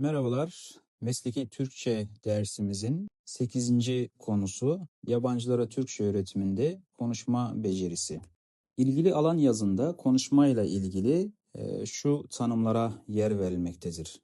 Merhabalar. Mesleki Türkçe dersimizin 8. konusu yabancılara Türkçe öğretiminde konuşma becerisi. İlgili alan yazında konuşmayla ilgili e, şu tanımlara yer verilmektedir.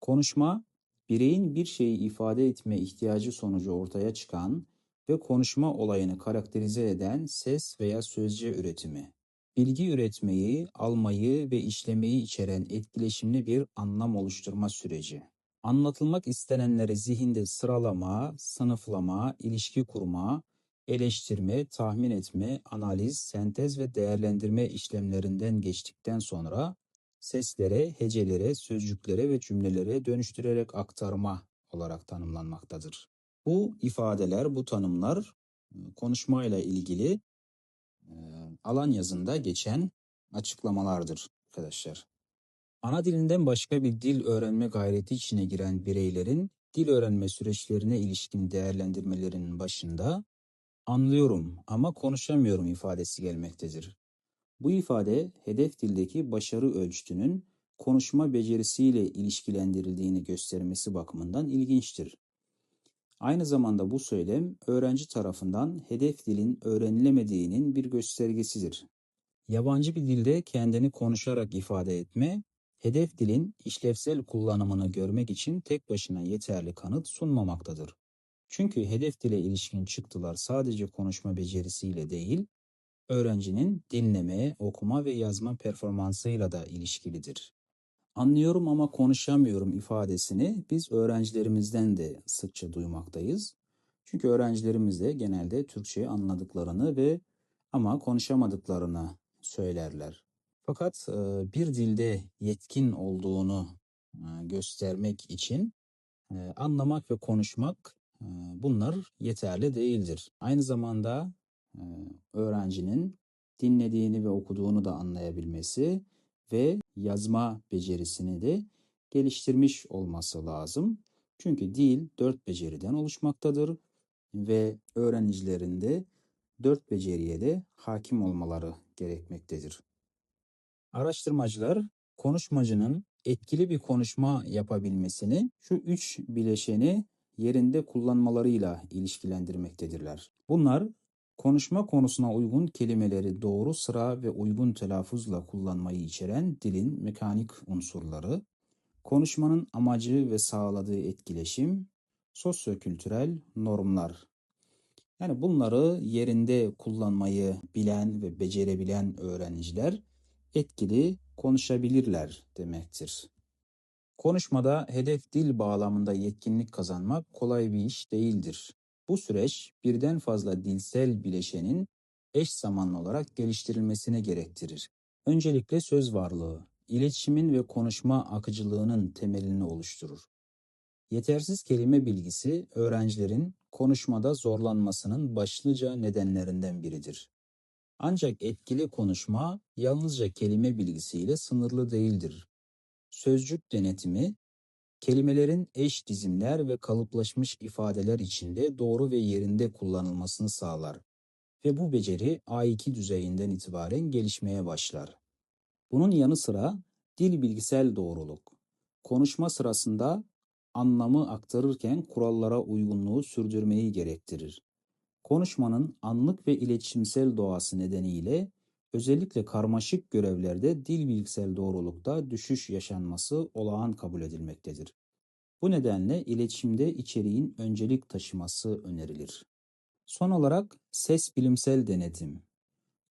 Konuşma, bireyin bir şeyi ifade etme ihtiyacı sonucu ortaya çıkan ve konuşma olayını karakterize eden ses veya sözcü üretimi. Bilgi üretmeyi, almayı ve işlemeyi içeren etkileşimli bir anlam oluşturma süreci. Anlatılmak istenenleri zihinde sıralama, sınıflama, ilişki kurma, eleştirme, tahmin etme, analiz, sentez ve değerlendirme işlemlerinden geçtikten sonra seslere, hecelere, sözcüklere ve cümlelere dönüştürerek aktarma olarak tanımlanmaktadır. Bu ifadeler, bu tanımlar e, konuşmayla ilgili e, alan yazında geçen açıklamalardır arkadaşlar. Ana dilinden başka bir dil öğrenme gayreti içine giren bireylerin dil öğrenme süreçlerine ilişkin değerlendirmelerinin başında anlıyorum ama konuşamıyorum ifadesi gelmektedir. Bu ifade hedef dildeki başarı ölçütünün konuşma becerisiyle ilişkilendirildiğini göstermesi bakımından ilginçtir. Aynı zamanda bu söylem öğrenci tarafından hedef dilin öğrenilemediğinin bir göstergesidir. Yabancı bir dilde kendini konuşarak ifade etme, hedef dilin işlevsel kullanımını görmek için tek başına yeterli kanıt sunmamaktadır. Çünkü hedef dile ilişkin çıktılar sadece konuşma becerisiyle değil, öğrencinin dinleme, okuma ve yazma performansıyla da ilişkilidir. Anlıyorum ama konuşamıyorum ifadesini biz öğrencilerimizden de sıkça duymaktayız. Çünkü öğrencilerimiz de genelde Türkçeyi anladıklarını ve ama konuşamadıklarını söylerler. Fakat e, bir dilde yetkin olduğunu e, göstermek için e, anlamak ve konuşmak bunlar yeterli değildir. Aynı zamanda öğrencinin dinlediğini ve okuduğunu da anlayabilmesi ve yazma becerisini de geliştirmiş olması lazım. Çünkü dil dört beceriden oluşmaktadır ve öğrencilerin de dört beceriye de hakim olmaları gerekmektedir. Araştırmacılar konuşmacının etkili bir konuşma yapabilmesini şu üç bileşeni yerinde kullanmalarıyla ilişkilendirmektedirler. Bunlar konuşma konusuna uygun kelimeleri doğru sıra ve uygun telaffuzla kullanmayı içeren dilin mekanik unsurları, konuşmanın amacı ve sağladığı etkileşim, sosyokültürel normlar. Yani bunları yerinde kullanmayı bilen ve becerebilen öğrenciler etkili konuşabilirler demektir. Konuşmada hedef dil bağlamında yetkinlik kazanmak kolay bir iş değildir. Bu süreç birden fazla dilsel bileşenin eş zamanlı olarak geliştirilmesini gerektirir. Öncelikle söz varlığı, iletişimin ve konuşma akıcılığının temelini oluşturur. Yetersiz kelime bilgisi öğrencilerin konuşmada zorlanmasının başlıca nedenlerinden biridir. Ancak etkili konuşma yalnızca kelime bilgisiyle sınırlı değildir. Sözcük denetimi kelimelerin eş dizimler ve kalıplaşmış ifadeler içinde doğru ve yerinde kullanılmasını sağlar ve bu beceri A2 düzeyinden itibaren gelişmeye başlar. Bunun yanı sıra dil bilgisel doğruluk, konuşma sırasında anlamı aktarırken kurallara uygunluğu sürdürmeyi gerektirir. Konuşmanın anlık ve iletişimsel doğası nedeniyle özellikle karmaşık görevlerde dil bilgisel doğrulukta düşüş yaşanması olağan kabul edilmektedir. Bu nedenle iletişimde içeriğin öncelik taşıması önerilir. Son olarak ses bilimsel denetim.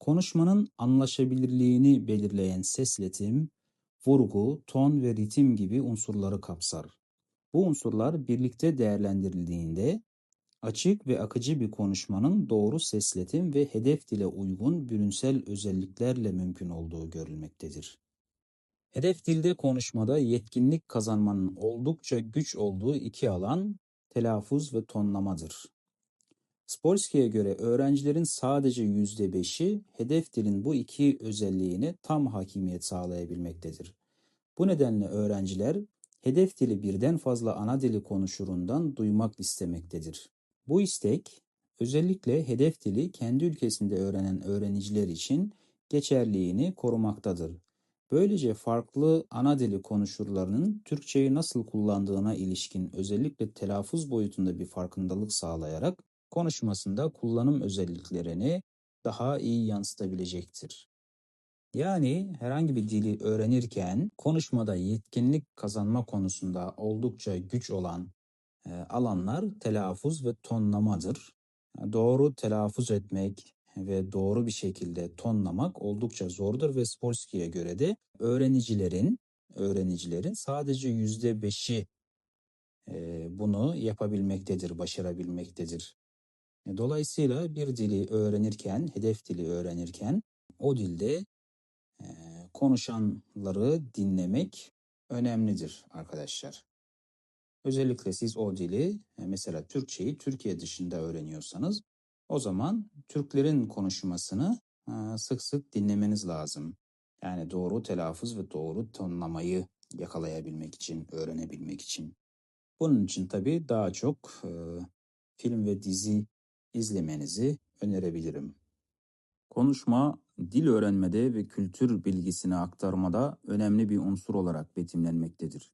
Konuşmanın anlaşabilirliğini belirleyen sesletim, vurgu, ton ve ritim gibi unsurları kapsar. Bu unsurlar birlikte değerlendirildiğinde açık ve akıcı bir konuşmanın doğru sesletim ve hedef dile uygun bürünsel özelliklerle mümkün olduğu görülmektedir. Hedef dilde konuşmada yetkinlik kazanmanın oldukça güç olduğu iki alan telaffuz ve tonlamadır. Spolsky'e göre öğrencilerin sadece %5'i hedef dilin bu iki özelliğine tam hakimiyet sağlayabilmektedir. Bu nedenle öğrenciler hedef dili birden fazla ana dili konuşurundan duymak istemektedir. Bu istek özellikle hedef dili kendi ülkesinde öğrenen öğrenciler için geçerliğini korumaktadır. Böylece farklı ana dili konuşurlarının Türkçeyi nasıl kullandığına ilişkin özellikle telaffuz boyutunda bir farkındalık sağlayarak konuşmasında kullanım özelliklerini daha iyi yansıtabilecektir. Yani herhangi bir dili öğrenirken konuşmada yetkinlik kazanma konusunda oldukça güç olan alanlar telaffuz ve tonlamadır. Doğru telaffuz etmek ve doğru bir şekilde tonlamak oldukça zordur ve Spolsky'ye göre de öğrenicilerin öğrenicilerin sadece yüzde beşi e, bunu yapabilmektedir, başarabilmektedir. Dolayısıyla bir dili öğrenirken, hedef dili öğrenirken o dilde e, konuşanları dinlemek önemlidir arkadaşlar. Özellikle siz o dili e, mesela Türkçeyi Türkiye dışında öğreniyorsanız o zaman Türklerin konuşmasını e, sık sık dinlemeniz lazım. Yani doğru telaffuz ve doğru tonlamayı yakalayabilmek için, öğrenebilmek için. Bunun için tabii daha çok e, film ve dizi izlemenizi önerebilirim. Konuşma, dil öğrenmede ve kültür bilgisini aktarmada önemli bir unsur olarak betimlenmektedir.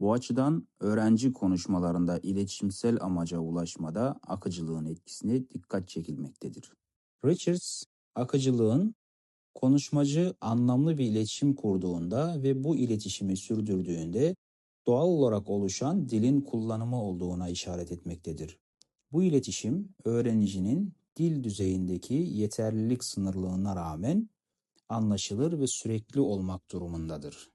Bu açıdan öğrenci konuşmalarında iletişimsel amaca ulaşmada akıcılığın etkisine dikkat çekilmektedir. Richards, akıcılığın konuşmacı anlamlı bir iletişim kurduğunda ve bu iletişimi sürdürdüğünde doğal olarak oluşan dilin kullanımı olduğuna işaret etmektedir. Bu iletişim öğrenicinin dil düzeyindeki yeterlilik sınırlığına rağmen anlaşılır ve sürekli olmak durumundadır.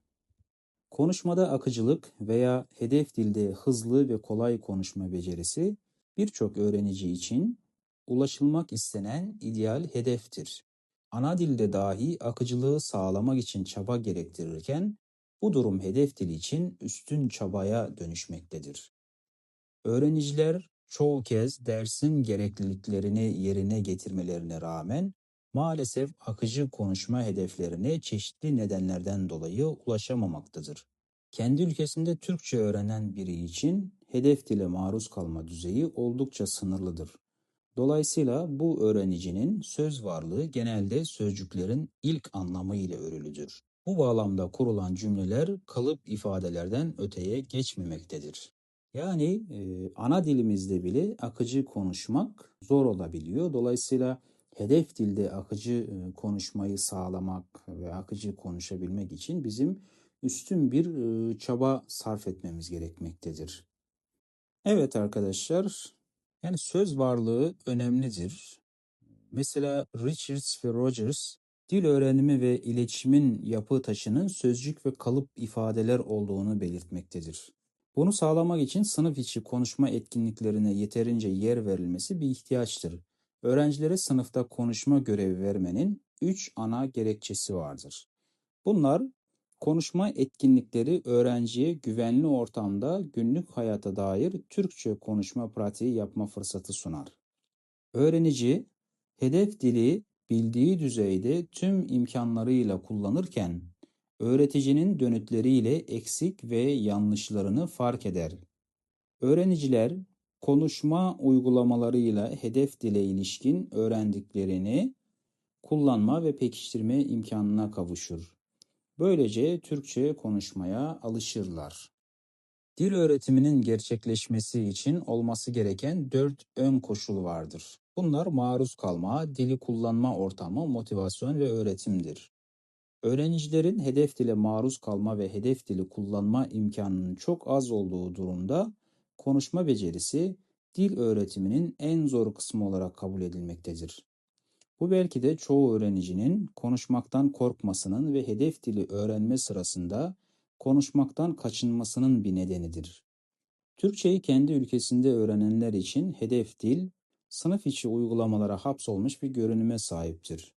Konuşmada akıcılık veya hedef dilde hızlı ve kolay konuşma becerisi birçok öğrenici için ulaşılmak istenen ideal hedeftir. Ana dilde dahi akıcılığı sağlamak için çaba gerektirirken bu durum hedef dil için üstün çabaya dönüşmektedir. Öğrenciler çoğu kez dersin gerekliliklerini yerine getirmelerine rağmen maalesef akıcı konuşma hedeflerine çeşitli nedenlerden dolayı ulaşamamaktadır. Kendi ülkesinde Türkçe öğrenen biri için hedef dile maruz kalma düzeyi oldukça sınırlıdır. Dolayısıyla bu öğrenicinin söz varlığı genelde sözcüklerin ilk anlamı ile örülüdür. Bu bağlamda kurulan cümleler kalıp ifadelerden öteye geçmemektedir. Yani e, ana dilimizde bile akıcı konuşmak zor olabiliyor. Dolayısıyla hedef dilde akıcı konuşmayı sağlamak ve akıcı konuşabilmek için bizim üstün bir çaba sarf etmemiz gerekmektedir. Evet arkadaşlar, yani söz varlığı önemlidir. Mesela Richards ve Rogers dil öğrenimi ve iletişimin yapı taşının sözcük ve kalıp ifadeler olduğunu belirtmektedir. Bunu sağlamak için sınıf içi konuşma etkinliklerine yeterince yer verilmesi bir ihtiyaçtır. Öğrencilere sınıfta konuşma görevi vermenin üç ana gerekçesi vardır. Bunlar konuşma etkinlikleri öğrenciye güvenli ortamda günlük hayata dair Türkçe konuşma pratiği yapma fırsatı sunar. Öğrenici hedef dili bildiği düzeyde tüm imkanlarıyla kullanırken öğreticinin dönütleriyle eksik ve yanlışlarını fark eder. Öğrenciler konuşma uygulamalarıyla hedef dile ilişkin öğrendiklerini kullanma ve pekiştirme imkanına kavuşur. Böylece Türkçe konuşmaya alışırlar. Dil öğretiminin gerçekleşmesi için olması gereken dört ön koşul vardır. Bunlar maruz kalma, dili kullanma ortamı, motivasyon ve öğretimdir. Öğrencilerin hedef dile maruz kalma ve hedef dili kullanma imkanının çok az olduğu durumda konuşma becerisi dil öğretiminin en zor kısmı olarak kabul edilmektedir. Bu belki de çoğu öğrencinin konuşmaktan korkmasının ve hedef dili öğrenme sırasında konuşmaktan kaçınmasının bir nedenidir. Türkçeyi kendi ülkesinde öğrenenler için hedef dil, sınıf içi uygulamalara hapsolmuş bir görünüme sahiptir.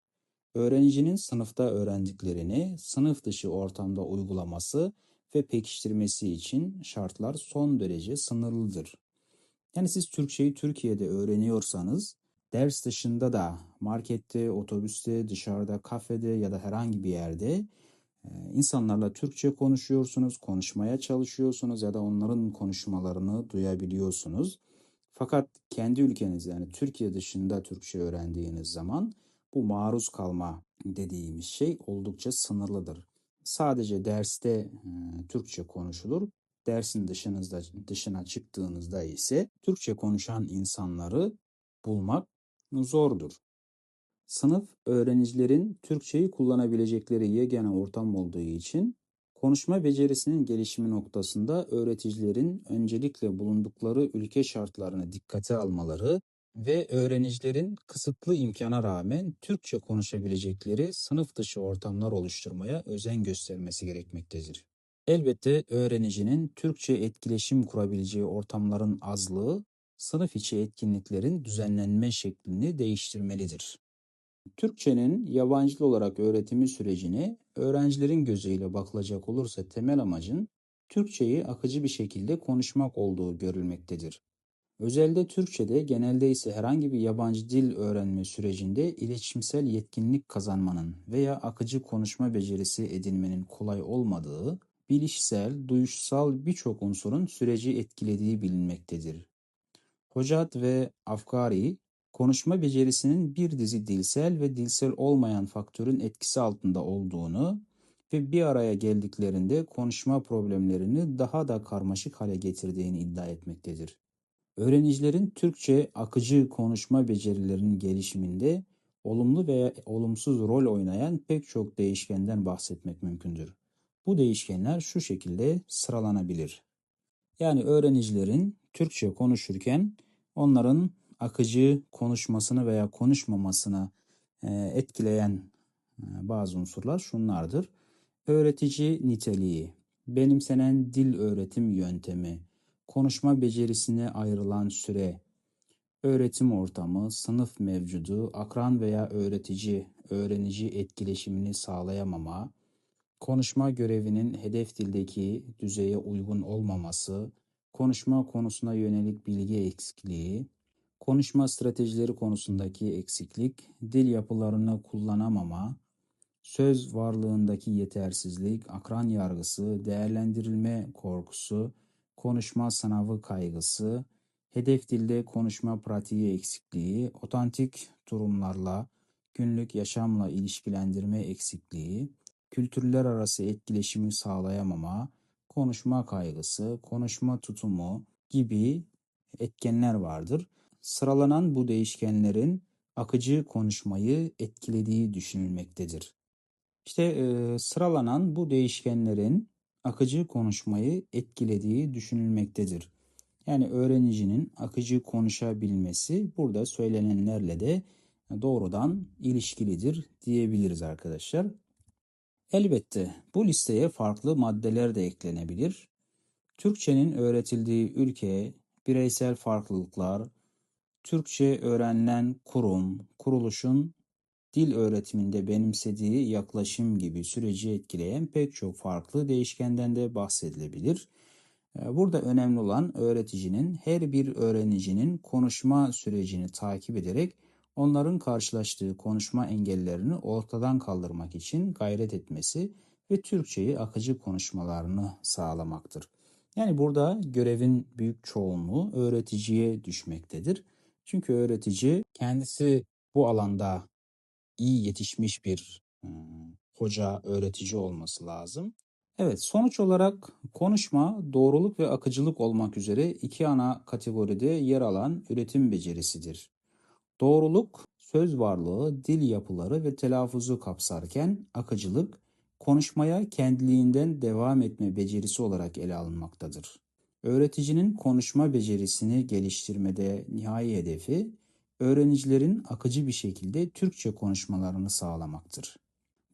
Öğrencinin sınıfta öğrendiklerini sınıf dışı ortamda uygulaması ve pekiştirmesi için şartlar son derece sınırlıdır. Yani siz Türkçeyi Türkiye'de öğreniyorsanız ders dışında da markette, otobüste, dışarıda, kafede ya da herhangi bir yerde e, insanlarla Türkçe konuşuyorsunuz, konuşmaya çalışıyorsunuz ya da onların konuşmalarını duyabiliyorsunuz. Fakat kendi ülkeniz yani Türkiye dışında Türkçe öğrendiğiniz zaman bu maruz kalma dediğimiz şey oldukça sınırlıdır. Sadece derste Türkçe konuşulur. Dersin dışınızda dışına çıktığınızda ise Türkçe konuşan insanları bulmak zordur. Sınıf öğrencilerin Türkçeyi kullanabilecekleri yegane ortam olduğu için konuşma becerisinin gelişimi noktasında öğreticilerin öncelikle bulundukları ülke şartlarını dikkate almaları ve öğrencilerin kısıtlı imkana rağmen Türkçe konuşabilecekleri sınıf dışı ortamlar oluşturmaya özen göstermesi gerekmektedir. Elbette öğrencinin Türkçe etkileşim kurabileceği ortamların azlığı sınıf içi etkinliklerin düzenlenme şeklini değiştirmelidir. Türkçenin yabancılı olarak öğretimi sürecine öğrencilerin gözüyle bakılacak olursa temel amacın Türkçeyi akıcı bir şekilde konuşmak olduğu görülmektedir. Özelde Türkçe'de genelde ise herhangi bir yabancı dil öğrenme sürecinde iletişimsel yetkinlik kazanmanın veya akıcı konuşma becerisi edinmenin kolay olmadığı, bilişsel, duyuşsal birçok unsurun süreci etkilediği bilinmektedir. Hocat ve Afkari, konuşma becerisinin bir dizi dilsel ve dilsel olmayan faktörün etkisi altında olduğunu ve bir araya geldiklerinde konuşma problemlerini daha da karmaşık hale getirdiğini iddia etmektedir. Öğrencilerin Türkçe akıcı konuşma becerilerinin gelişiminde olumlu veya olumsuz rol oynayan pek çok değişkenden bahsetmek mümkündür. Bu değişkenler şu şekilde sıralanabilir. Yani öğrencilerin Türkçe konuşurken onların akıcı konuşmasını veya konuşmamasını e, etkileyen e, bazı unsurlar şunlardır. Öğretici niteliği, benimsenen dil öğretim yöntemi, konuşma becerisine ayrılan süre, öğretim ortamı, sınıf mevcudu, akran veya öğretici, öğrenici etkileşimini sağlayamama, konuşma görevinin hedef dildeki düzeye uygun olmaması, konuşma konusuna yönelik bilgi eksikliği, konuşma stratejileri konusundaki eksiklik, dil yapılarını kullanamama, söz varlığındaki yetersizlik, akran yargısı, değerlendirilme korkusu, konuşma sınavı kaygısı, hedef dilde konuşma pratiği eksikliği, otantik durumlarla, günlük yaşamla ilişkilendirme eksikliği, kültürler arası etkileşimi sağlayamama, konuşma kaygısı, konuşma tutumu gibi etkenler vardır. Sıralanan bu değişkenlerin akıcı konuşmayı etkilediği düşünülmektedir. İşte e, sıralanan bu değişkenlerin akıcı konuşmayı etkilediği düşünülmektedir. Yani öğrenicinin akıcı konuşabilmesi burada söylenenlerle de doğrudan ilişkilidir diyebiliriz arkadaşlar. Elbette bu listeye farklı maddeler de eklenebilir. Türkçenin öğretildiği ülke, bireysel farklılıklar, Türkçe öğrenilen kurum, kuruluşun dil öğretiminde benimsediği yaklaşım gibi süreci etkileyen pek çok farklı değişkenden de bahsedilebilir. Ee, burada önemli olan öğreticinin her bir öğrenicinin konuşma sürecini takip ederek onların karşılaştığı konuşma engellerini ortadan kaldırmak için gayret etmesi ve Türkçeyi akıcı konuşmalarını sağlamaktır. Yani burada görevin büyük çoğunluğu öğreticiye düşmektedir. Çünkü öğretici kendisi bu alanda iyi yetişmiş bir hoca, öğretici olması lazım. Evet, sonuç olarak konuşma, doğruluk ve akıcılık olmak üzere iki ana kategoride yer alan üretim becerisidir. Doğruluk, söz varlığı, dil yapıları ve telaffuzu kapsarken akıcılık, konuşmaya kendiliğinden devam etme becerisi olarak ele alınmaktadır. Öğreticinin konuşma becerisini geliştirmede nihai hedefi, öğrencilerin akıcı bir şekilde Türkçe konuşmalarını sağlamaktır.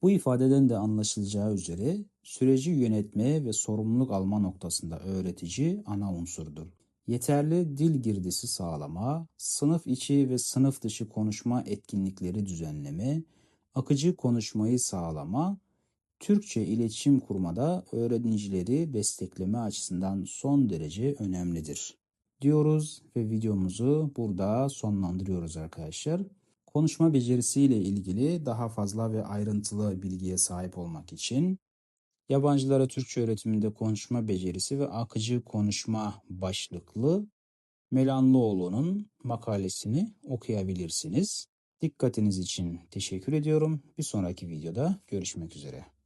Bu ifadeden de anlaşılacağı üzere süreci yönetme ve sorumluluk alma noktasında öğretici ana unsurdur. Yeterli dil girdisi sağlama, sınıf içi ve sınıf dışı konuşma etkinlikleri düzenleme, akıcı konuşmayı sağlama, Türkçe iletişim kurmada öğrencileri destekleme açısından son derece önemlidir diyoruz ve videomuzu burada sonlandırıyoruz arkadaşlar. Konuşma becerisiyle ilgili daha fazla ve ayrıntılı bilgiye sahip olmak için Yabancılara Türkçe öğretiminde konuşma becerisi ve akıcı konuşma başlıklı Melanlıoğlu'nun makalesini okuyabilirsiniz. Dikkatiniz için teşekkür ediyorum. Bir sonraki videoda görüşmek üzere.